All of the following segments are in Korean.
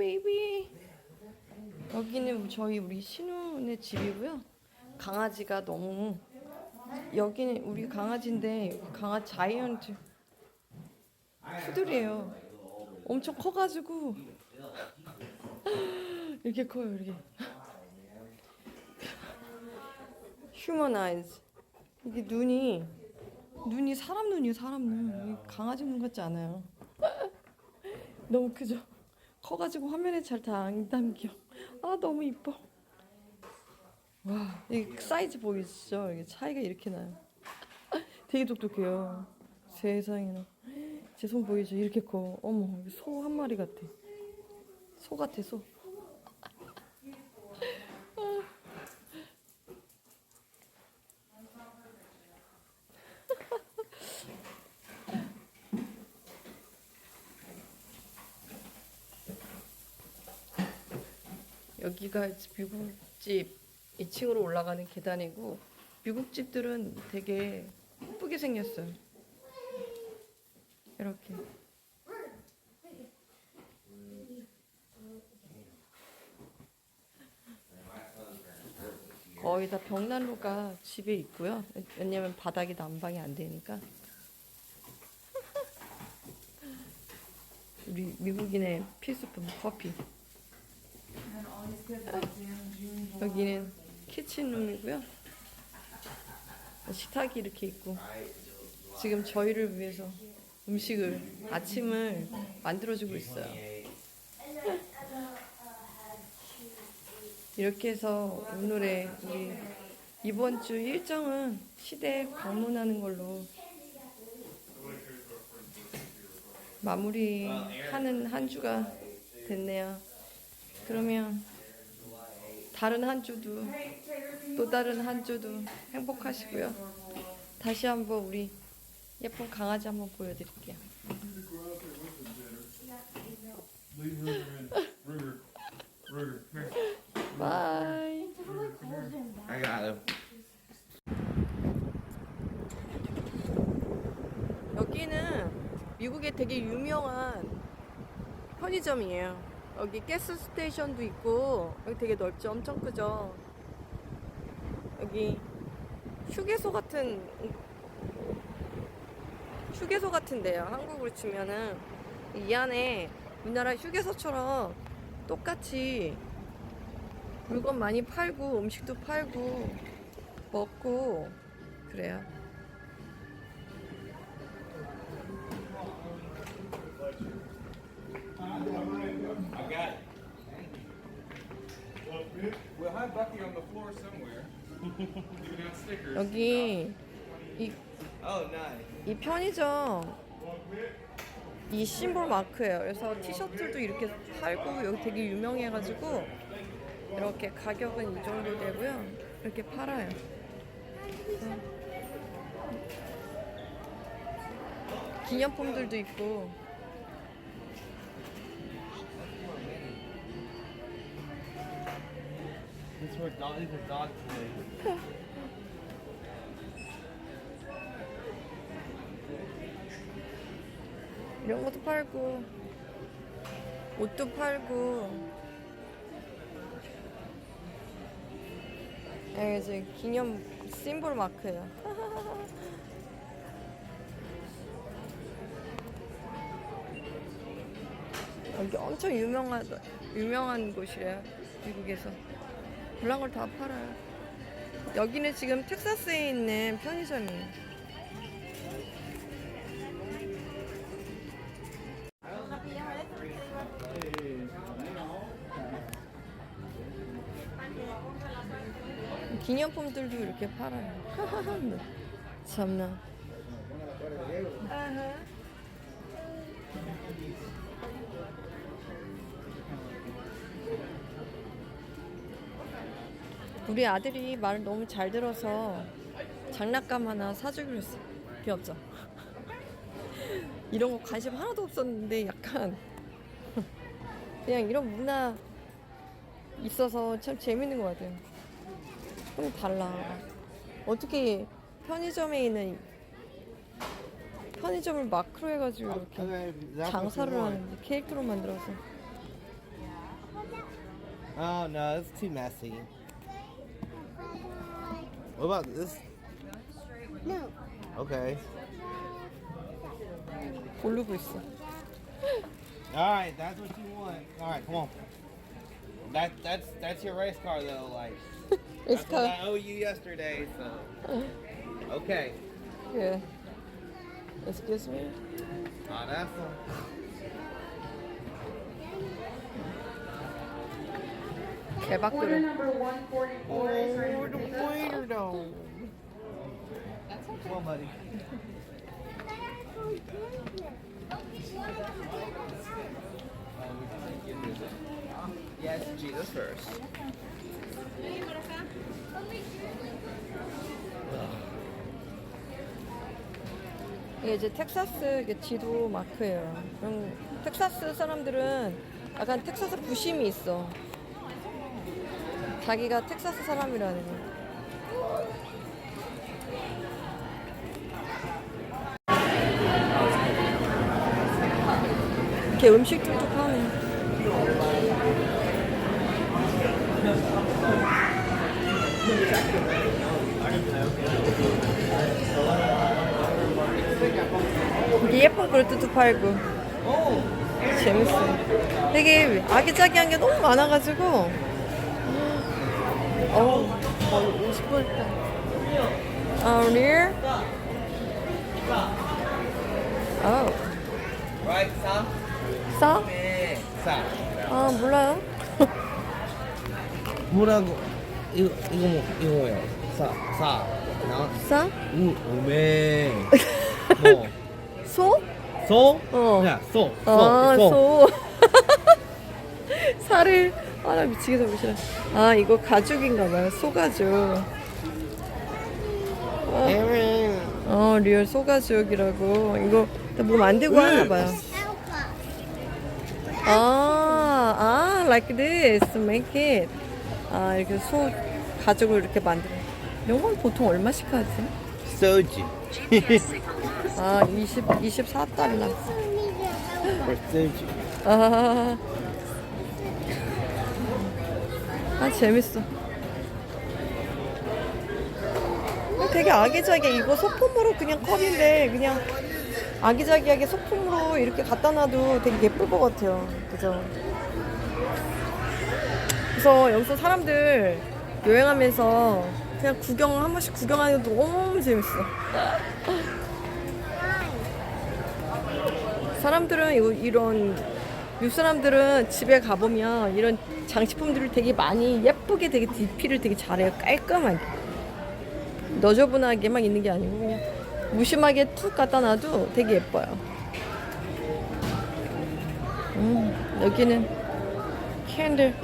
베이비. 여기는 저희 우리 신우네 집이고요. 강아지가 너무 여기는 우리 강아지인데 강아지 자이언트 푸들이에요. 엄청 커가지고 이렇게 커요 이렇게. 휴먼 아이즈 이게 눈이 눈이 사람 눈이에요 사람 눈 강아지 눈 같지 않아요 너무 크죠 커가지고 화면에 잘 다 안 담겨. 아 너무 이뻐. 와 이 사이즈 보이시죠? 이게 차이가 이렇게 나요. 되게 똑똑해요. 세상에나. 제 손 보이죠? 이렇게 커. 어머 소 한 마리 같아. 소 같아 소 여기가 미국집 2층으로 올라가는 계단이고 미국 집들은 되게 예쁘게 생겼어요. 이렇게. 거의 다 벽난로가 집에 있고요. 왜냐면 바닥이 난방이 안 되니까. 우리 미국인의 필수품 커피. 여기는 키친룸이고요. 식탁이 이렇게 있고 지금 저희를 위해서 음식을 아침을 만들어주고 있어요. 이렇게 해서 오늘의 우리 이번 주 일정은 시댁 방문하는 걸로 마무리하는 한 주가 됐네요. 그러면 다른 한 주도 또 다른 한 주도 행복하시고요. 다시 한번 우리 예쁜 강아지 한번 보여드릴게요. 바이. I got him. 여기는 미국의 되게 유명한 편의점이에요. 여기 가스 스테이션도 있고 여기 되게 넓죠? 엄청 크죠? 여기 휴게소 같은 휴게소 같은데요. 한국으로 치면은 이 안에 우리나라 휴게소처럼 똑같이 물건 많이 팔고 음식도 팔고 먹고 그래요. We'll have Bucky on the floor somewhere. Giving out stickers. 여기 이, Oh, nice. 이 편의점 이 심볼 마크예요. 그래서 티셔츠도 이렇게 팔고 여기 되게 유명해가지고 이렇게 가격은 이 정도 되고요. 이렇게 팔아요. 기념품들도 있고 Were dog, these are dog today. 이런 것도 팔고 옷도 팔고 여기 이제 기념 심볼 마크예요. 여기 엄청 유명한 유명한 곳이래요 미국에서 그런 걸다 팔아요. 여기는 지금 텍사스에 있는 편의점이에요. 기념품들도 이렇게 팔아요. 참나. 우리 아들이 말을 너무 잘 들어서 장난감 하나 사주기로 했어. 귀엽죠? 이런 거 관심 하나도 없었는데 약간 그냥 이런 문화 있어서 참 재밌는 것 같아요. 좀 달라. 어떻게 편의점에 있는 편의점을 마크로 해가지고 이렇게 장사를 하는데 케이크로 만들어서 Oh no, it's too messy. What about this? No. Okay. 고르고 있어. All right, that's what you want. All right, come on. That that's that's your race car though. Like that's what 에스카. I owe you yesterday. So okay. 예. Excuse me. Oh, that's a, Order 개박그릇. number 144 is ready for pickup. weirdo. Come on, buddy. Yes, Jesus first. 이게 이제 텍사스 이게 지도 마크예요. 그럼 텍사스 사람들은 약간 텍사스 부심이 있어. 자기가 텍사스 사람이라는 거. 이렇게 음식들도 파네. 이게 예쁜 그릇도 팔고 재밌어. 되게 아기자기한 게 너무 많아가지고 어우 거의 50불 아 리얼? 어 Sam? 싸? 네. Sam. 아 몰라요 뭐라고? 이거 이거 뭐 이거 뭐야? 사 사. 나. 싸? 우 오메. 뭐? 소? 소? 어. 야, 소. 소. 아, 소. 소. 살을, 아, 나 미치겠어, 미치겠어. 아, 이거 가죽인가봐요. 소가죽. 에이. 어, 리얼 소가죽이라고. 이거 뭐 만들고 하나봐요. 아, 아, like this. Make it. 아, 이렇게 소 가죽을 이렇게 만들어. 이런 건 보통 얼마씩 하지? 소주. 아, 20, 24달러. 소주. 아, 아 재밌어. 되게 아기자기해. 이거 소품으로 그냥 컵인데 그냥 아기자기하게 소품으로 이렇게 갖다 놔도 되게 예쁠 것 같아요. 그죠? 그래서 여기서 사람들 여행하면서 그냥 구경 한 번씩 구경하는 게 너무 재밌어. 사람들은 요- 이런 요 사람들은 집에 가보면 이런 장식품들을 되게 많이 예쁘게 되게 DP를 되게 잘해요. 깔끔하게. 너저분하게 막 있는 게 아니고 그냥 무심하게 툭 갖다 놔도 되게 예뻐요. 음, 여기는 캔들.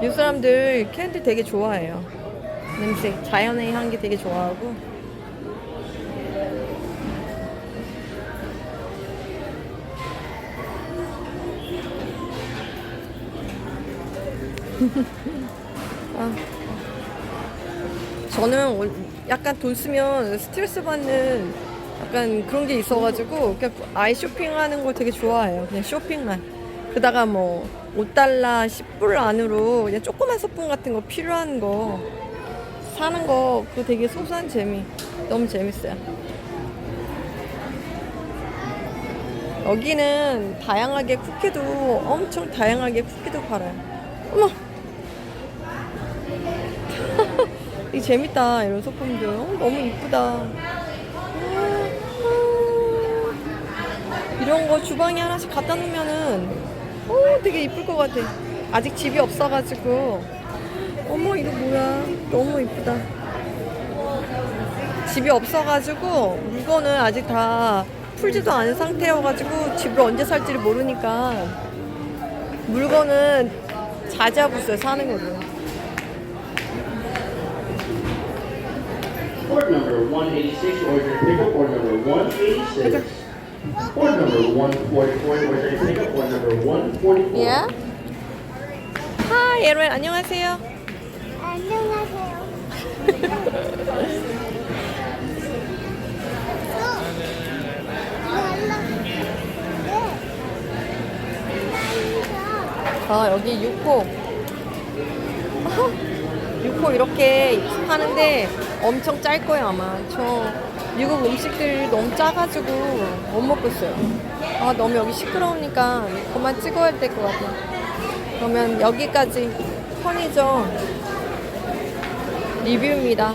이 사람들 캔들 되게 좋아해요. 냄새 자연의 향기 되게 좋아하고 저는 원- 약간 돈 쓰면 스트레스 받는 약간 그런 게 있어가지고 그냥 아이 쇼핑하는 걸 되게 좋아해요. 그냥 쇼핑만. 그다가 뭐 5달러, 10불 안으로 그냥 조그만 소품 같은 거 필요한 거 사는 거 그거 되게 소소한 재미. 너무 재밌어요. 여기는 다양하게 쿠키도 엄청 다양하게 쿠키도 팔아요. 어머! 이 재밌다 이런 소품들. 어, 너무 이쁘다. 이런 거 주방에 하나씩 갖다 놓으면은 어, 되게 이쁠 것 같아. 아직 집이 없어가지고. 어머 이거 뭐야? 너무 이쁘다. 집이 없어가지고 물건을 아직 다 풀지도 않은 상태여가지고 집을 언제 살지를 모르니까 물건은 자자부스에 사는 거죠 Order number 186, order pickup. Order number 186. Order number 144, order pickup. Order number 144. 예? 하이 여러분 안녕하세요. 안녕하세요. 아 여기 6호 육포 이렇게 하는데 엄청 짤 거예요 아마. 저 미국 음식들 너무 짜가지고 못 먹고 있어요. 아 너무 여기 시끄러우니까 그만 찍어야 될 것 같아요. 그러면 여기까지 편의점 리뷰입니다.